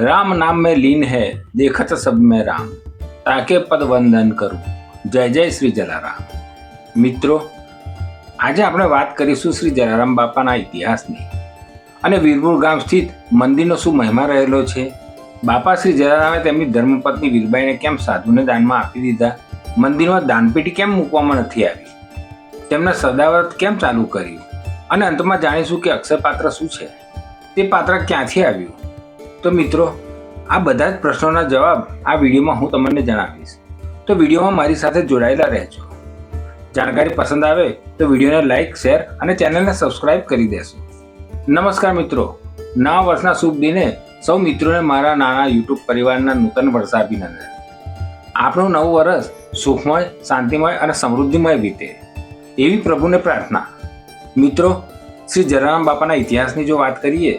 राम नाम में लीन है देखत सब में राम તાકે પદ વંદન કરું જય જય શ્રી જલારામ મિત્રો આજે આપણે વાત કરીશું શ્રી જલારામ બાપાના ઇતિહાસની અને વીરપુર ગામ સ્થિત મંદિરનો શું મહિમા રહેલો છે બાપા શ્રી જલારામે તેમની ધર્મપત્ની વીરબાઈને કેમ સાધુને દાનમાં આપી દીધા મંદિરમાં દાનપેટી કેમ મૂકવામાં નથી આવી તેમણે સદાવ્રત કેમ ચાલુ કર્યું અને અંતમાં જાણીશું કે અક્ષરપાત્ર શું છે તે પાત્ર ક્યાંથી આવ્યું તો મિત્રો, આ બધા જ પ્રશ્નોના જવાબ આ વિડીયોમાં હું તમને જણાવીશ. તો વિડીયોમાં મારી સાથે જોડાયેલા રહેજો. જાણકારી પસંદ આવે તો વિડીયોને લાઇક શેર અને ચેનલને સબસ્ક્રાઇબ કરી દેશો. નમસ્કાર મિત્રો. નવા વર્ષના શુભ દિને સૌ મિત્રોને મારા નાના યુટ્યુબ પરિવારના નૂતન વર્ષાભિનંદન આપણું નવું વર્ષ સુખમય, શાંતિમય અને સમૃદ્ધિમય વીતે. એવી પ્રભુને પ્રાર્થના. મિત્રો, શ્રી જલારામ બાપાના ઇતિહાસની જો વાત કરીએ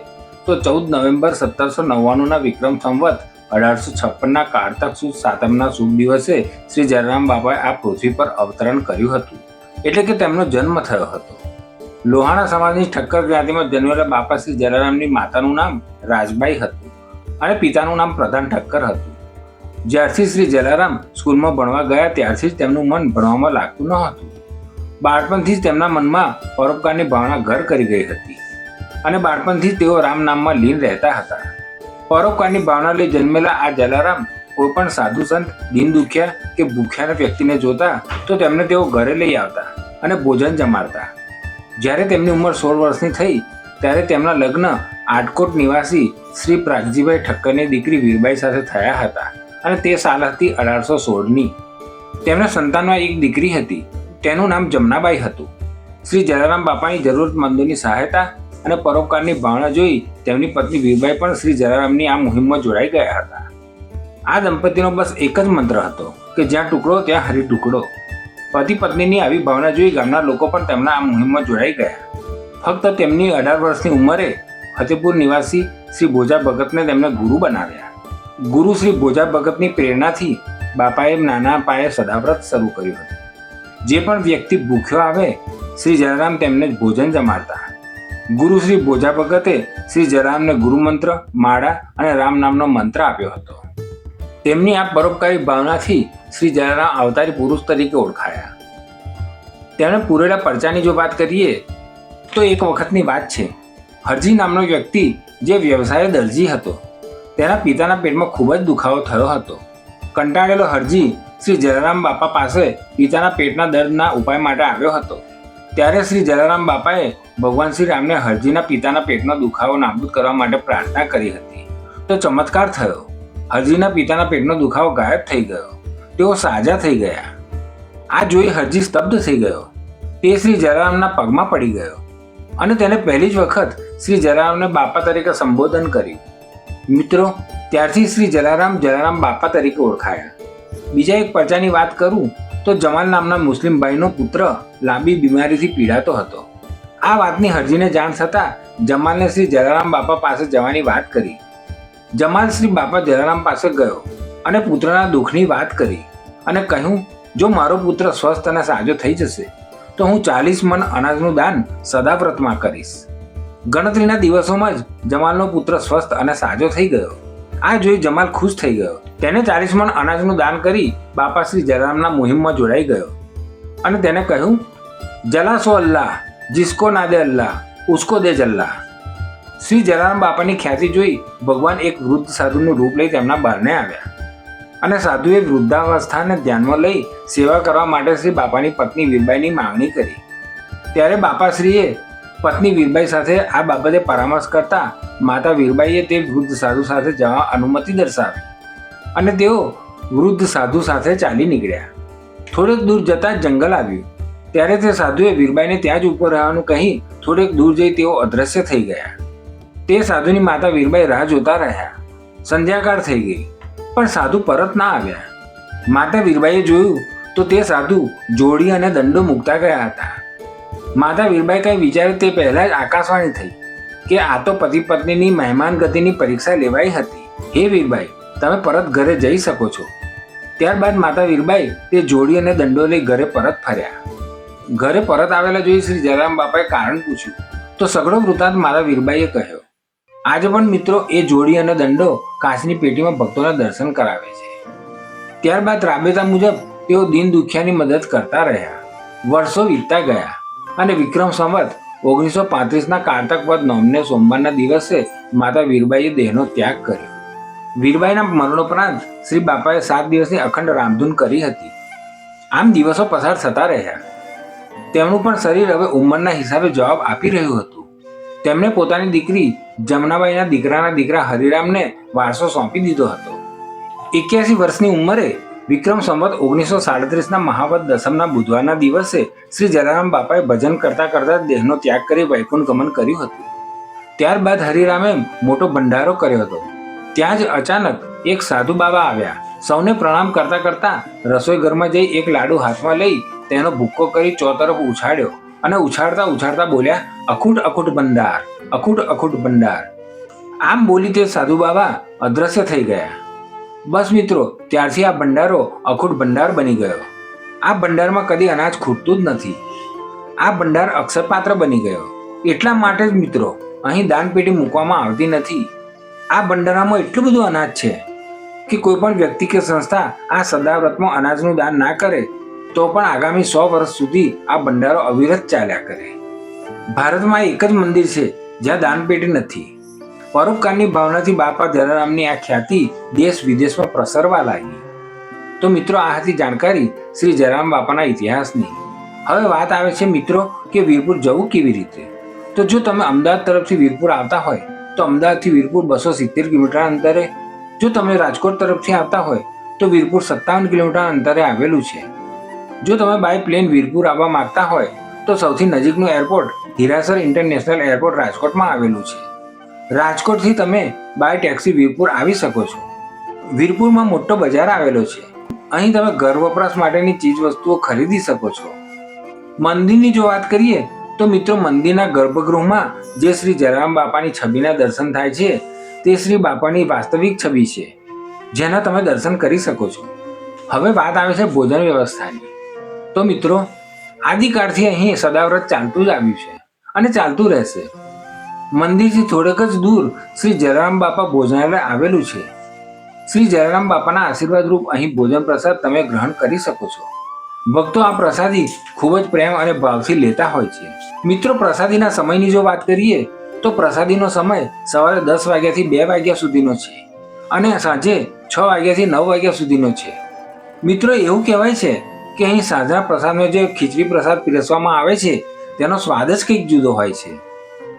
તો ચૌદ નવેમ્બર સત્તરસો નવ્વાણુંના વિક્રમ સંવત અઢારસો છપ્પનના કારતક સુદ સાતમના શુભ દિવસે શ્રી જલારામ બાપાએ આ પૃથ્વી પર અવતરણ કર્યું હતું. એટલે કે તેમનો જન્મ થયો હતો. લોહાણા સમાજની ઠક્કર જ્ઞાતિમાં જન્મેલા બાપા શ્રી જલારામની માતાનું નામ રાજબાઈ હતું અને પિતાનું નામ પ્રધાન ઠક્કર હતું. જ્યારથી શ્રી જલારામ સ્કૂલમાં ભણવા ગયા ત્યારથી જ તેમનું મન ભણવામાં લાગતું ન હતું. બાળપણથી જ તેમના મનમાં પરોપકારની ભાવના ઘર કરી ગઈ હતી. અને બાળપણથી તેઓ રામ નામમાં લીન રહેતા હતા. પરોપકારની ભાવના લઈ જન્મેલા આ જલારામ કોઈ પણ સાધુ સંત, દીન દુખ્યા કે ભૂખ્યાના વ્યક્તિને જોતા તો તેમને તેઓ ઘરે લઈ આવતા અને ભોજન જમાડતા. જ્યારે તેમની ઉંમર સોળ વર્ષની થઈ, ત્યારે તેમના લગ્ન આટકોટ નિવાસી શ્રી પ્રાગજીભાઈ ઠક્કરની દીકરી વીરબાઈ સાથે થયા હતા અને તે સાલ હતી અઢારસો સોળની. તેમના સંતાનમાં એક દીકરી હતી, તેનું નામ જમનાબાઈ હતું. શ્રી જલારામ બાપાની જરૂરતમંદોની સહાયતા અને પરોપકારની ભાવના જોઈ તેમની પત્ની વીરબાઈ પણ શ્રી જલારામની આ મુહિમમાં જોડાઈ ગયા હતા. આ દંપતીનો બસ એક જ મંત્ર હતો કે જ્યાં ટુકડો ત્યાં હરી ટુકડો. પતિ પત્નીની આવી ભાવના જોઈ ગામના લોકો પણ તેમના આ મુહિમમાં જોડાઈ ગયા. ફક્ત તેમની અઢાર વર્ષની ઉંમરે ફતેપુર નિવાસી શ્રી ભોજા ભગતને તેમને ગુરુ બનાવ્યા. ગુરુ શ્રી ભોજા ભગતની પ્રેરણાથી બાપાએ નાના પાયે સદાવ્રત શરૂ કર્યું હતું. જે પણ વ્યક્તિ ભૂખ્યો આવે, શ્રી જલારામ તેમને ભોજન જમાડતા. ગુરુ શ્રી ભોજા ભગતે શ્રી જયરામને ગુરુમંત્ર, માળા અને રામ નામનો મંત્ર આપ્યો હતો. તેમની આ પરોપકારી ભાવનાથી શ્રી જયરામ અવતારી પુરુષ તરીકે ઓળખાયા. તેમણે પૂરેલા પરચાની જો વાત કરીએ, તો એક વખતની વાત છે. હરજી નામનો વ્યક્તિ જે વ્યવસાય દરજી હતો, તેના પિતાના પેટમાં ખૂબ જ દુખાવો થયો હતો. કંટાળેલો હરજી શ્રી જયરામ બાપા પાસે પિતાના પેટના દર્દના ઉપાય માટે આવ્યો હતો. ત્યારે શ્રી જલારામ બાપાએ ભગવાન શ્રી રામને હરજીના પિતાના પેટનો દુખાવો નાબૂદ કરવા માટે પ્રાર્થના કરી હતી. તો ચમત્કાર થયો. હરજીના પિતાના પેટનો દુખાવો ગાયબ થઈ ગયો. તેઓ સાજા થઈ ગયા. આ જોઈ હરજી સ્તબ્ધ થઈ ગયો. તે શ્રી જલારામના પગમાં પડી ગયો. અને તેને પહેલી જ વખત શ્રી જલારામને બાપા તરીકે સંબોધન કર્યું. મિત્રો, ત્યારથી શ્રી જલારામ જલારામ બાપા તરીકે ઓળખાયા. બીજા એક પરચાની વાત કરું તો જમાલ નામના મુસ્લિમ ભાઈનો પુત્ર લાંબી બીમારીથી પીડાતો હતો. આ વાતની હરજીને જાણ થતાં જમાલને શ્રી જલારામ બાપા પાસે જવાની વાત કરી. જમાલ શ્રી બાપા જલારામ પાસે ગયો અને પુત્રના દુઃખની વાત કરી અને કહ્યું, જો મારો પુત્ર સ્વસ્થ અને સાજો થઈ જશે, તો હું ચાલીસ મન અનાજનું દાન સદાવ્રતમાં કરીશ. ગણતરીના દિવસોમાં જ જમાલનો પુત્ર સ્વસ્થ અને સાજો થઈ ગયો. આ જોઈ જમાલ ખુશ થઈ ગયો. તેને ચાલીસ મણ અનાજનું દાન કરી બાપા શ્રી જલારામના મુહિમમાં જોડાઈ ગયો. અને તેને કહ્યું, જલાસો અલ્લાહ, જિસકો ના દે અલ્લાહ, ઉસકો દે જલ્લાહ. શ્રી જલારામ બાપાની ખ્યાતિ જોઈ ભગવાન એક વૃદ્ધ સાધુનું રૂપ લઈ તેમના બહારને આવ્યા. અને સાધુએ વૃદ્ધાવસ્થાને ધ્યાનમાં લઈ સેવા કરવા માટે શ્રી બાપાની પત્ની વીરબાઈની માંગણી કરી. ત્યારે બાપાશ્રીએ પત્ની વીરબાઈ સાથે આ બાબતે પરામર્શ કરતા માતા વીરબાઈએ તે વૃદ્ધ સાધુ સાથે જવા અનુમતિ દર્શાવી અને તેઓ વૃદ્ધ સાધુ સાથે ચાલી નીકળ્યા. થોડેક દૂર જતાં જંગલ આવ્યું. ત્યારે તે સાધુએ વીરબાઈને ત્યાં જ ઉપર રહેવાનું કહી થોડેક દૂર જઈ તેઓ અદ્રશ્ય થઈ ગયા. તે સાધુની માતા વીરબાઈ રાહ જોતા રહ્યા. સંધ્યાકાળ થઈ ગઈ, પણ સાધુ પરત ના આવ્યા. માતા વીરબાઈએ જોયું તો તે સાધુ જોડી અને દંડો મૂકતા ગયા હતા. માતા વીરબાઈ કંઈ વિચારે તે પહેલાં જ આકાશવાણી થઈ. કે આ તો પતિ પત્નીની મહેમાન ગતિની પરીક્ષા લેવાઈ હતી. હે વીરબાઈ, તમે પરત ઘરે જઈ શકો છો. ત્યારબાદ માતા વીરબાઈ તે જોડી અને દંડો લઈ ઘરે પરત ફર્યા. ઘરે પરત આવેલા જોઈ શ્રી જયરામ બાપાએ કારણ પૂછ્યું. તો સઘળો વૃતાંત મારા વીરબાઈએ કહ્યો, આજે પણ મિત્રો એ જોડી અને દંડો કાચની પેટીમાં ભક્તોના દર્શન કરાવે છે. ત્યારબાદ રાબેતા મુજબ તેઓ દીન દુખિયાની મદદ કરતા રહ્યા. વર્ષો વીતતા ગયા અને વિક્રમ સંવત ઓગણીસો પાંત્રીસના કારતક પદ નોમને સોમવારના દિવસે માતા વીરબાઈએ દેહનો ત્યાગ કર્યો. વીરબાઈના મરણોપરાંત શ્રી બાપાએ સાત દિવસની અખંડ રામધૂન કરી હતી. આમ દિવસો પસાર થતા રહ્યા. તેમનું પણ શરીર હવે ઉંમરના હિસાબે જવાબ આપી રહ્યું હતું. તેમણે પોતાની દીકરી જમનાબાઈના દીકરાના દીકરા હરિરામને વારસો સોંપી દીધો હતો. એક્યાસી વર્ષની ઉંમરે વિક્રમ સંવત ઓગણીસો સાડત્રીસના મહાવત દસમના બુધવારના દિવસે શ્રી જલારામ બાપાએ ભજન કરતા કરતા દેહનો ત્યાગ કરી વૈકુંઠ ગમન કર્યું હતું. ત્યારબાદ હરિરામે મોટો ભંડારો કર્યો હતો. ત્યાં જ અચાનક એક સાધુ બાબા આવ્યા. સૌને પ્રણામ કરતા કરતા રસોઈ ઘરમાં જઈ એક લાડુ હાથમાં લઈ તેનો ભૂક્કો કરી ચોતરફ ઉછાળ્યો અને ઉછાળતા ઉછાળતા બોલ્યા, અખૂટ અખૂટ ભંડાર, અખૂટ અખૂટ ભંડાર. આમ બોલી તે સાધુ બાબા અદ્રશ્ય થઈ ગયા. બસ મિત્રો, ત્યારથી આ ભંડારો અખૂટ ભંડાર બની ગયો. આ ભંડારમાં કદી અનાજ ખૂટતું જ નથી. આ ભંડાર અક્ષરપાત્ર બની ગયો. એટલા માટે જ મિત્રો, અહીં દાનપેટી મૂકવામાં આવતી નથી. આ ભંડારામાં એટલું બધું અનાજ છે કે કોઈ પણ વ્યક્તિ કે સંસ્થા આ સદાવ્રતમાં અનાજનું દાન ના કરે, તો પણ આગામી સો વર્ષ સુધી આ ભંડારો અવિરત ચાલ્યા કરે. ભારતમાં એક જ મંદિર છે જ્યાં દાનપેટી નથી. પરોપકારની ભાવનાથી બાપા જલારામની આ ખ્યાતિ દેશ વિદેશમાં પ્રસરવા લાગી. તો મિત્રો, આ હતી જાણકારી શ્રી જલારામ બાપાના ઇતિહાસની. હવે વાત આવે છે મિત્રો કે વીરપુર જવું કેવી રીતે? તો જો તમે અમદાવાદ તરફથી વીરપુર આવતા હોય, તો અમદાવાદથી વીરપુર બસો સિત્તેર કિલોમીટર અંતરે. જો તમે રાજકોટ તરફથી આવતા હોય, તો વીરપુર સત્તાવન કિલોમીટર અંતરે આવેલું છે. જો તમે બાય પ્લેન વીરપુર આવવા માંગતા હોય, તો સૌથી નજીકનું એરપોર્ટ હિરાસર ઇન્ટરનેશનલ એરપોર્ટ રાજકોટમાં આવેલું છે. રાજકોટથી તમે બાય ટેક્સી વીરપુર આવી શકો છો. વીરપુરમાં મોટો બજાર આવેલો છે. અહીં તમે ઘર વપરાશ માટેની ચીજ વસ્તુઓ ખરીદી શકો છો. મંદિરની જો વાત કરીએ, તો મિત્રો મંદિરના ગર્ભગૃહમાં જે શ્રી જલારામ બાપાની છબીના દર્શન થાય છે, તે શ્રી બાપાની વાસ્તવિક છબી છે, જેના તમે દર્શન કરી શકો છો. હવે વાત આવે છે ભોજન વ્યવસ્થાની. તો મિત્રો, આદિકાળથી અહીં સદાવ્રત ચાલતું જ આવ્યું છે અને ચાલતું રહેશે. મંદિરથી થોડેક જ દૂર શ્રી જલારામ બાપા ભોજનાલય આવેલું છે. શ્રી જલારામ બાપાના આશીર્વાદ રૂપ અહીં ભોજન પ્રસાદ તમે ગ્રહણ કરી શકો છો. ભક્તો આ પ્રસાદી ખૂબ જ પ્રેમ અને ભાવથી લેતા હોય છે. મિત્રો, પ્રસાદીના સમયની જો વાત કરીએ, તો પ્રસાદીનો સમય સવારે દસ વાગ્યાથી બે વાગ્યા સુધીનો છે અને સાંજે છ વાગ્યાથી નવ વાગ્યા સુધીનો છે. મિત્રો, એવું કહેવાય છે કે અહીં સાંજના પ્રસાદનો જે ખીચડી પ્રસાદ પીરસવામાં આવે છે, તેનો સ્વાદ જ કંઈક જુદો હોય છે.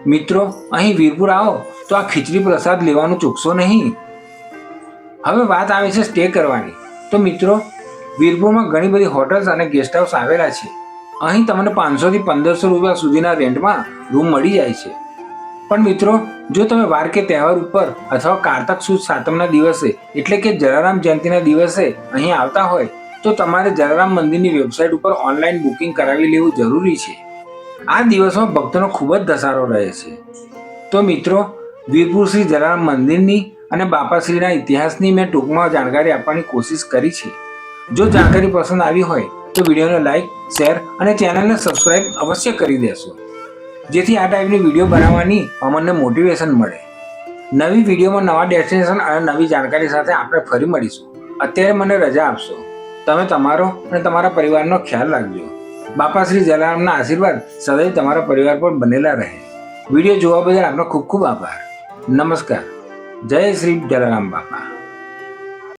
મિત્રો, અહીં વીરપુર આવો. તો આ ખીચડી પ્રસાદ લેવાનું ચૂકશો નહીં. હવે વાત આવે છે સ્ટે કરવાની. તો મિત્રો, વીરપુરમાં ઘણી બધી હોટલ્સ અને ગેસ્ટ હાઉસ આવેલા છે. અહીં તમને પાંચસોથી પંદરસો રૂપિયા સુધીના રેન્ટમાં રૂમ મળી જાય છે. પણ મિત્રો, જો તમે વાર કે તહેવાર ઉપર અથવા કારતક સુદ સાતમના દિવસે, એટલે કે જલારામ જયંતિના દિવસે અહીં આવતા હોય, તો તમારે જલારામ મંદિરની વેબસાઇટ ઉપર ઓનલાઈન બુકિંગ કરાવી લેવું જરૂરી છે. આ દિવસમાં ભક્તોનો ખૂબ જ ધસારો રહે છે. તો મિત્રો વીરપુર શ્રી જલારામ મંદિરની અને બાપાશ્રીના ઇતિહાસની મેં ટૂંકમાં જાણકારી આપવાની કોશિશ કરી છે. જો જાણકારી પસંદ આવી હોય, તો વિડીયોને લાઈક, શેર અને ચેનલને સબસ્ક્રાઇબ અવશ્ય કરી દેશો. જેથી આ ટાઈપની વીડિયો બનાવવાની અમને મોટિવેશન મળે. નવી વિડીયોમાં નવા ડેસ્ટિનેશન અને નવી જાણકારી સાથે આપણે ફરી મળીશું. અત્યારે મને રજા આપશો. તમે તમારો અને તમારા પરિવારનો ખ્યાલ રાખજો. બાપા શ્રી જલારામના આશીર્વાદ સદૈવ તમારા પરિવાર પર બનેલા રહે. વીડિયો જોવા બદલ આપનો ખૂબ ખૂબ આભાર. નમસ્કાર. જય શ્રી જલારામ બાપા.